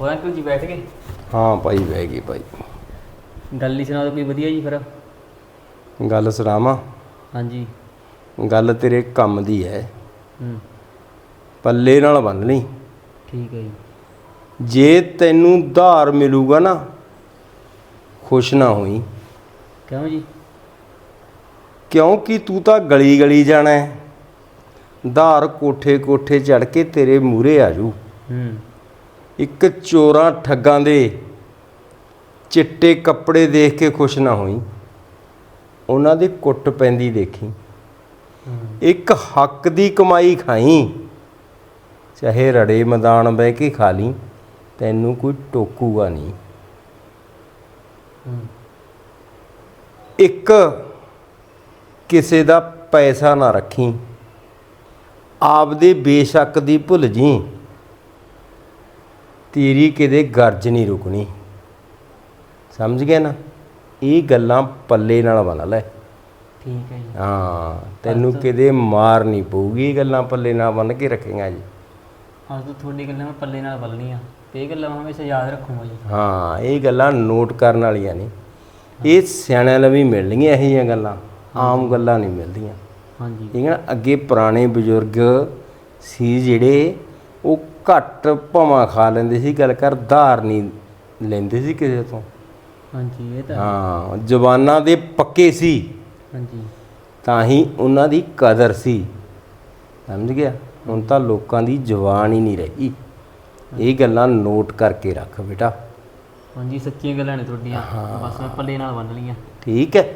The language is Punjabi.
ਹੋਰ ਅੰਕਲ ਜੀ ਬੈਠ ਗਏ? ਹਾਂ ਭਾਈ ਬਹਿ ਗਈ ਭਾਈ। ਗੱਲ ਹੀ ਸੁਣਾ ਦਿਓ ਕੋਈ ਵਧੀਆ ਜੀ ਫਿਰ। ਗੱਲ ਸੁਣਾਵਾਂ? ਹਾਂਜੀ। ਗੱਲ ਤੇਰੇ ਕੰਮ ਦੀ ਹੈ। ਹੂੰ। ਪੱਲੇ ਨਾਲ ਬੰਨ ਲਈ। ਠੀਕ ਹੈ ਜੀ। ਜੇ ਤੈਨੂੰ ਉਧਾਰ ਮਿਲੂਗਾ ਨਾ ਖੁਸ਼ ਨਾ ਹੋਈ। ਕਿਉਂ ਜੀ? ਕਿਉਂਕਿ ਤੂੰ ਤਾਂ ਗਲੀ ਗਲੀ ਜਾਣਾ ਹੈ। ਉਧਾਰ ਕੋਠੇ ਕੋਠੇ ਚੜ ਕੇ ਤੇਰੇ ਮੂਰੇ ਆ ਜੂ ਹੂੰ। ਇੱਕ ਚੋਰਾਂ ਠੱਗਾਂ ਦੇ ਚਿੱਟੇ ਕੱਪੜੇ ਦੇਖ ਕੇ ਖੁਸ਼ ਨਾ ਹੋਈ। ਉਹਨਾਂ ਦੀ ਕੁੱਟ ਪੈਂਦੀ ਦੇਖੀ। ਇੱਕ ਹੱਕ ਦੀ ਕਮਾਈ ਖਾਈ। ਚਾਹੇ ਰੜੇ ਮੈਦਾਨ ਬਹਿ ਕੇ ਖਾ ਲਈ, ਤੈਨੂੰ ਕੋਈ ਟੋਕੂਗਾ ਨਹੀਂ। ਇੱਕ ਕਿਸੇ ਦਾ ਪੈਸਾ ਨਾ ਰੱਖੀ। ਆਪਦੇ ਬੇਸ਼ੱਕ ਦੀ ਭੁੱਲ ਜੀ। ਤੇਰੀ ਕਿਤੇ ਗਰਜ ਨਹੀਂ ਰੁਕਣੀ। ਸਮਝ ਗਿਆ ਨਾ? ਇਹ ਗੱਲਾਂ ਪੱਲੇ ਨਾਲ ਬਣ ਲੈ। ਠੀਕ ਹੈ ਜੀ। ਹਾਂ ਤੈਨੂੰ ਕਿਤੇ ਮਾਰ ਨਹੀਂ ਪਊਗੀ ਇਹ ਗੱਲਾਂ ਪੱਲੇ ਨਾਲ ਬੰਨ ਕੇ ਰੱਖੇਗਾ ਜੀ। ਅੱਜ ਤੋਂ ਤੁਹਾਡੀ ਗੱਲਾਂ ਮੈਂ ਪੱਲੇ ਨਾਲ ਬੱਲਣੀਆਂ ਤੇ ਇਹ ਗੱਲਾਂ ਮੈਂ ਹਮੇਸ਼ਾ ਯਾਦ ਰੱਖੂੰਗਾ ਜੀ। ਹਾਂ ਇਹ ਗੱਲਾਂ ਨੋਟ ਕਰਨ ਵਾਲੀਆਂ ਨੇ। ਇਹ ਸਿਆਣਿਆਂ ਲਈ ਵੀ ਮਿਲਣਗੀਆਂ ਇਹੋ ਜਿਹੀਆਂ ਗੱਲਾਂ। ਆਮ ਗੱਲਾਂ ਨਹੀਂ ਮਿਲਦੀਆਂ। ਹਾਂਜੀ ਠੀਕ ਹੈ ਨਾ? ਅੱਗੇ ਪੁਰਾਣੇ ਬਜ਼ੁਰਗ ਸੀ ਜਿਹੜੇ ਉਹ ਘੱਟ ਭਵਾਂ ਖਾ ਲੈਂਦੇ ਸੀ ਗੱਲ ਕਰ ਧਾਰ ਨਹੀਂ ਲੈਂਦੇ ਸੀ ਕਿਸੇ ਤੋਂ। ਹਾਂਜੀ ਇਹ ਤਾਂ ਹਾਂ। ਜਵਾਨਾਂ ਦੇ ਪੱਕੇ ਸੀ। ਹਾਂਜੀ। ਤਾਂ ਹੀ ਉਹਨਾਂ ਦੀ ਕਦਰ ਸੀ। ਸਮਝ ਗਿਆ? ਹੁਣ ਤਾਂ ਲੋਕਾਂ ਦੀ ਜਵਾਨ ਹੀ ਨਹੀਂ ਰਹੀ। ਇਹ ਗੱਲਾਂ ਨੋਟ ਕਰਕੇ ਰੱਖ ਬੇਟਾ। ਹਾਂਜੀ ਸੱਚੀਆਂ ਗੱਲਾਂ ਨੇ ਤੁਹਾਡੀਆਂ। ਬਸ ਮੈਂ ਪੱਲੇ ਨਾਲ ਬੰਨ ਲਈਆਂ। ਠੀਕ ਹੈ।